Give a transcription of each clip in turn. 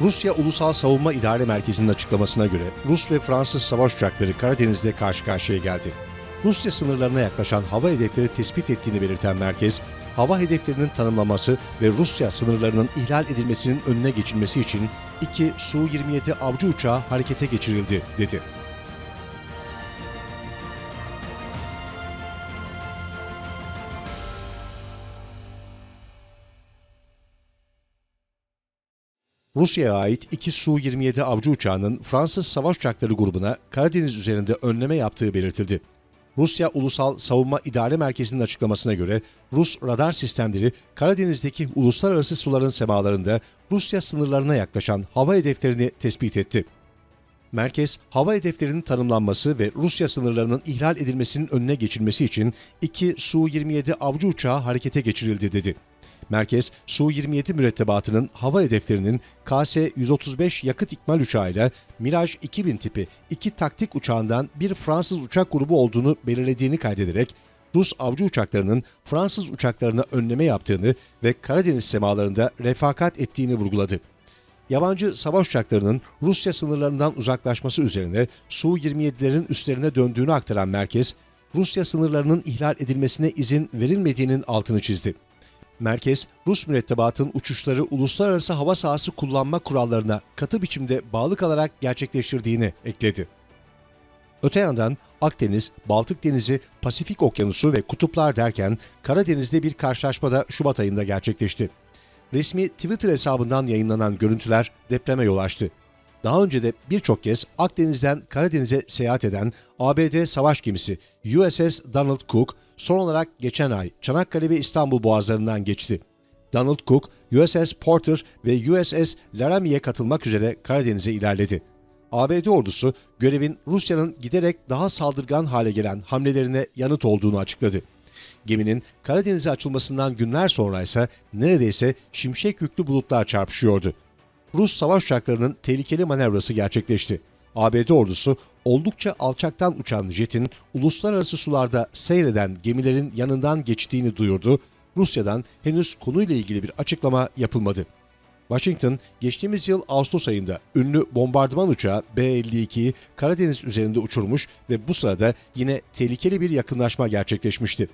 Rusya Ulusal Savunma İdare Merkezi'nin açıklamasına göre Rus ve Fransız savaş uçakları Karadeniz'de karşı karşıya geldi. Rusya sınırlarına yaklaşan hava hedefleri tespit ettiğini belirten merkez, hava hedeflerinin tanımlaması ve Rusya sınırlarının ihlal edilmesinin önüne geçilmesi için iki Su-27 avcı uçağı harekete geçirildi, dedi. Rusya'ya ait iki Su-27 avcı uçağının Fransız savaş uçakları grubuna Karadeniz üzerinde önleme yaptığı belirtildi. Rusya Ulusal Savunma İdare Merkezi'nin açıklamasına göre Rus radar sistemleri Karadeniz'deki uluslararası suların semalarında Rusya sınırlarına yaklaşan hava hedeflerini tespit etti. Merkez, hava hedeflerinin tanımlanması ve Rusya sınırlarının ihlal edilmesinin önüne geçilmesi için iki Su-27 avcı uçağı harekete geçirildi dedi. Merkez, Su-27 mürettebatının hava hedeflerinin KS-135 yakıt ikmal uçağıyla Mirage 2000 tipi iki taktik uçağından bir Fransız uçak grubu olduğunu belirlediğini kaydederek, Rus avcı uçaklarının Fransız uçaklarına önleme yaptığını ve Karadeniz semalarında refakat ettiğini vurguladı. Yabancı savaş uçaklarının Rusya sınırlarından uzaklaşması üzerine Su-27'lerin üstlerine döndüğünü aktaran merkez, Rusya sınırlarının ihlal edilmesine izin verilmediğinin altını çizdi. Merkez, Rus mürettebatın uçuşları uluslararası hava sahası kullanma kurallarına katı biçimde bağlı kalarak gerçekleştirdiğini ekledi. Öte yandan Akdeniz, Baltık Denizi, Pasifik Okyanusu ve kutuplar derken Karadeniz'de bir karşılaşma da Şubat ayında gerçekleşti. Resmi Twitter hesabından yayınlanan görüntüler depreme yol açtı. Daha önce de birçok kez Akdeniz'den Karadeniz'e seyahat eden ABD savaş gemisi USS Donald Cook son olarak geçen ay Çanakkale ve İstanbul boğazlarından geçti. Donald Cook, USS Porter ve USS Laramie'ye katılmak üzere Karadeniz'e ilerledi. ABD ordusu görevin Rusya'nın giderek daha saldırgan hale gelen hamlelerine yanıt olduğunu açıkladı. Geminin Karadeniz'e açılmasından günler sonra ise neredeyse şimşek yüklü bulutlar çarpışıyordu. Rus savaş uçaklarının tehlikeli manevrası gerçekleşti. ABD ordusu oldukça alçaktan uçan jetin uluslararası sularda seyreden gemilerin yanından geçtiğini duyurdu. Rusya'dan henüz konuyla ilgili bir açıklama yapılmadı. Washington, geçtiğimiz yıl Ağustos ayında ünlü bombardıman uçağı B-52'yi Karadeniz üzerinde uçurmuş ve bu sırada yine tehlikeli bir yakınlaşma gerçekleşmişti.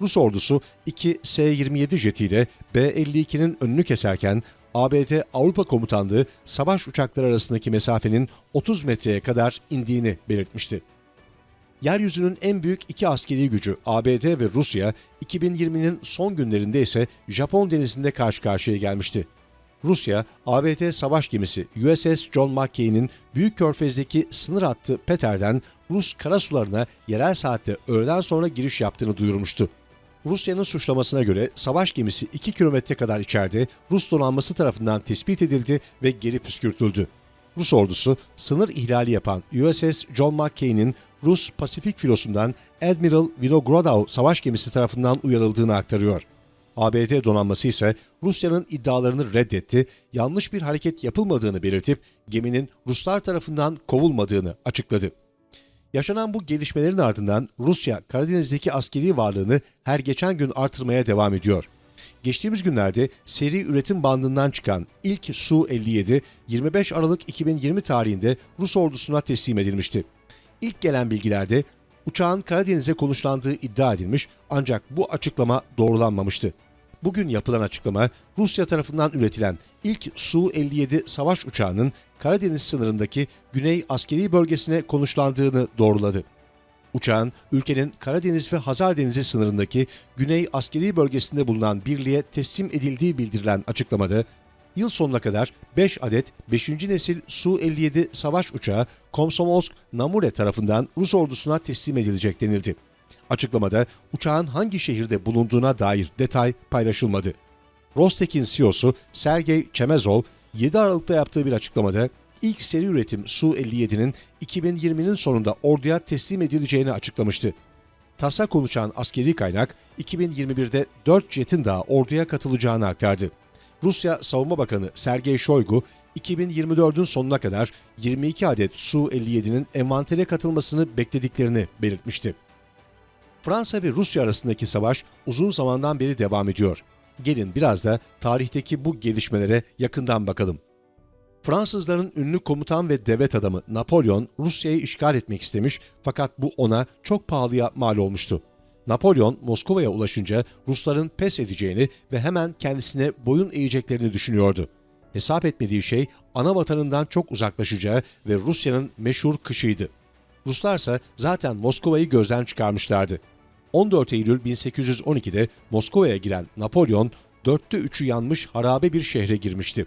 Rus ordusu 2 S-27 jetiyle B-52'nin önünü keserken ABD Avrupa Komutanlığı savaş uçakları arasındaki mesafenin 30 metreye kadar indiğini belirtmişti. Yeryüzünün en büyük iki askeri gücü ABD ve Rusya 2020'nin son günlerinde ise Japon denizinde karşı karşıya gelmişti. Rusya, ABD savaş gemisi USS John McCain'in Büyük Körfez'deki sınır hattı Peter'den Rus karasularına yerel saatte öğleden sonra giriş yaptığını duyurmuştu. Rusya'nın suçlamasına göre savaş gemisi 2 kilometre kadar içeride Rus donanması tarafından tespit edildi ve geri püskürtüldü. Rus ordusu sınır ihlali yapan USS John McCain'in Rus Pasifik filosundan Admiral Vinogradov savaş gemisi tarafından uyarıldığını aktarıyor. ABD donanması ise Rusya'nın iddialarını reddetti, yanlış bir hareket yapılmadığını belirtip geminin Ruslar tarafından kovulmadığını açıkladı. Yaşanan bu gelişmelerin ardından Rusya Karadeniz'deki askeri varlığını her geçen gün artırmaya devam ediyor. Geçtiğimiz günlerde seri üretim bandından çıkan ilk Su-57 25 Aralık 2020 tarihinde Rus ordusuna teslim edilmişti. İlk gelen bilgilerde uçağın Karadeniz'e konuşlandığı iddia edilmiş ancak bu açıklama doğrulanmamıştı. Bugün yapılan açıklama Rusya tarafından üretilen ilk Su-57 savaş uçağının Karadeniz sınırındaki Güney Askeri Bölgesi'ne konuşlandığını doğruladı. Uçağın ülkenin Karadeniz ve Hazar Denizi sınırındaki Güney Askeri Bölgesi'nde bulunan birliğe teslim edildiği bildirilen açıklamada yıl sonuna kadar 5 adet 5. nesil Su-57 savaş uçağı Komsomolsk Namure tarafından Rus ordusuna teslim edilecek denildi. Açıklamada uçağın hangi şehirde bulunduğuna dair detay paylaşılmadı. Rostek'in CEO'su Sergey Chemezov 7 Aralık'ta yaptığı bir açıklamada ilk seri üretim Su-57'nin 2020'nin sonunda orduya teslim edileceğini açıklamıştı. TAS'a konuşan askeri kaynak 2021'de 4 jetin daha orduya katılacağını aktardı. Rusya Savunma Bakanı Sergey Shoigu 2024'ün sonuna kadar 22 adet Su-57'nin envantere katılmasını beklediklerini belirtmişti. Fransa ve Rusya arasındaki savaş uzun zamandan beri devam ediyor. Gelin biraz da tarihteki bu gelişmelere yakından bakalım. Fransızların ünlü komutan ve devlet adamı Napolyon Rusya'yı işgal etmek istemiş fakat bu ona çok pahalıya mal olmuştu. Napolyon Moskova'ya ulaşınca Rusların pes edeceğini ve hemen kendisine boyun eğeceklerini düşünüyordu. Hesap etmediği şey ana vatanından çok uzaklaşacağı ve Rusya'nın meşhur kışıydı. Ruslarsa zaten Moskova'yı gözden çıkarmışlardı. 14 Eylül 1812'de Moskova'ya giren Napolyon, dörtte üçü yanmış harabe bir şehre girmişti.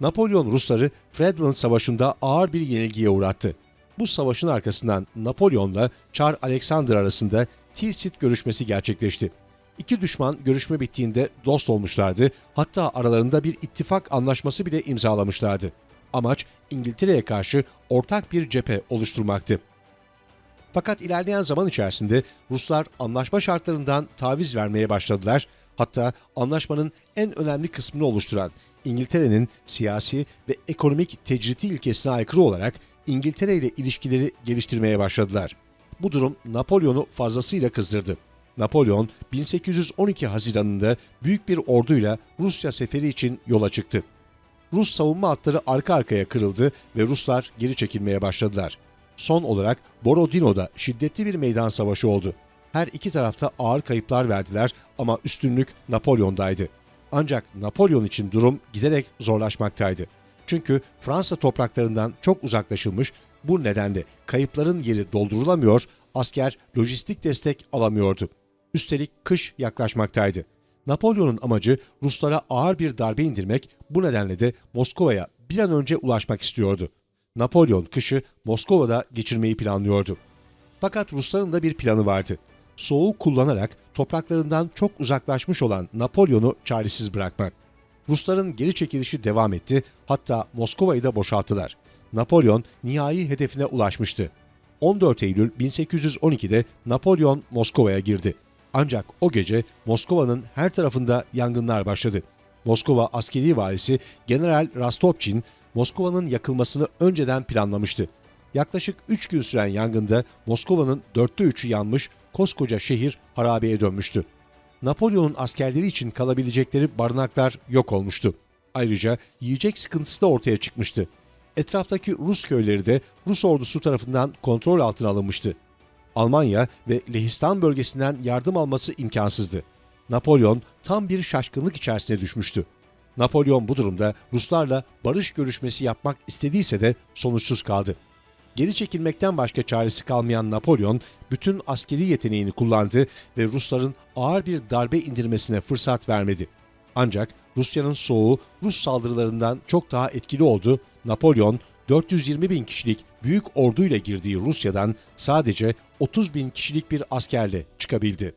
Napolyon Rusları Friedland Savaşı'nda ağır bir yenilgiye uğrattı. Bu savaşın arkasından Napolyon'la Çar Alexander arasında Tilsit görüşmesi gerçekleşti. İki düşman görüşme bittiğinde dost olmuşlardı, hatta aralarında bir ittifak anlaşması bile imzalamışlardı. Amaç İngiltere'ye karşı ortak bir cephe oluşturmaktı. Fakat ilerleyen zaman içerisinde Ruslar anlaşma şartlarından taviz vermeye başladılar. Hatta anlaşmanın en önemli kısmını oluşturan İngiltere'nin siyasi ve ekonomik tecriti ilkesine aykırı olarak İngiltere ile ilişkileri geliştirmeye başladılar. Bu durum Napolyon'u fazlasıyla kızdırdı. Napolyon 1812 Haziran'ında büyük bir orduyla Rusya seferi için yola çıktı. Rus savunma hatları arka arkaya kırıldı ve Ruslar geri çekilmeye başladılar. Son olarak Borodino'da şiddetli bir meydan savaşı oldu. Her iki tarafta ağır kayıplar verdiler ama üstünlük Napolyon'daydı. Ancak Napolyon için durum giderek zorlaşmaktaydı. Çünkü Fransa topraklarından çok uzaklaşılmış, bu nedenle kayıpların yeri doldurulamıyor, asker lojistik destek alamıyordu. Üstelik kış yaklaşmaktaydı. Napolyon'un amacı Ruslara ağır bir darbe indirmek, bu nedenle de Moskova'ya bir an önce ulaşmak istiyordu. Napolyon kışı Moskova'da geçirmeyi planlıyordu. Fakat Rusların da bir planı vardı. Soğuğu kullanarak topraklarından çok uzaklaşmış olan Napolyon'u çaresiz bırakmak. Rusların geri çekilişi devam etti, hatta Moskova'yı da boşalttılar. Napolyon nihai hedefine ulaşmıştı. 14 Eylül 1812'de Napolyon Moskova'ya girdi. Ancak o gece Moskova'nın her tarafında yangınlar başladı. Moskova askeri valisi General Rastopçin, Moskova'nın yakılmasını önceden planlamıştı. Yaklaşık 3 gün süren yangında Moskova'nın dörtte üçü yanmış, koskoca şehir harabeye dönmüştü. Napolyon'un askerleri için kalabilecekleri barınaklar yok olmuştu. Ayrıca yiyecek sıkıntısı da ortaya çıkmıştı. Etraftaki Rus köyleri de Rus ordusu tarafından kontrol altına alınmıştı. Almanya ve Lehistan bölgesinden yardım alması imkansızdı. Napolyon tam bir şaşkınlık içerisine düşmüştü. Napolyon bu durumda Ruslarla barış görüşmesi yapmak istediyse de sonuçsuz kaldı. Geri çekilmekten başka çaresi kalmayan Napolyon bütün askeri yeteneğini kullandı ve Rusların ağır bir darbe indirmesine fırsat vermedi. Ancak Rusya'nın soğuğu Rus saldırılarından çok daha etkili oldu. Napolyon 420 bin kişilik büyük orduyla girdiği Rusya'dan sadece 30 bin kişilik bir askerle çıkabildi.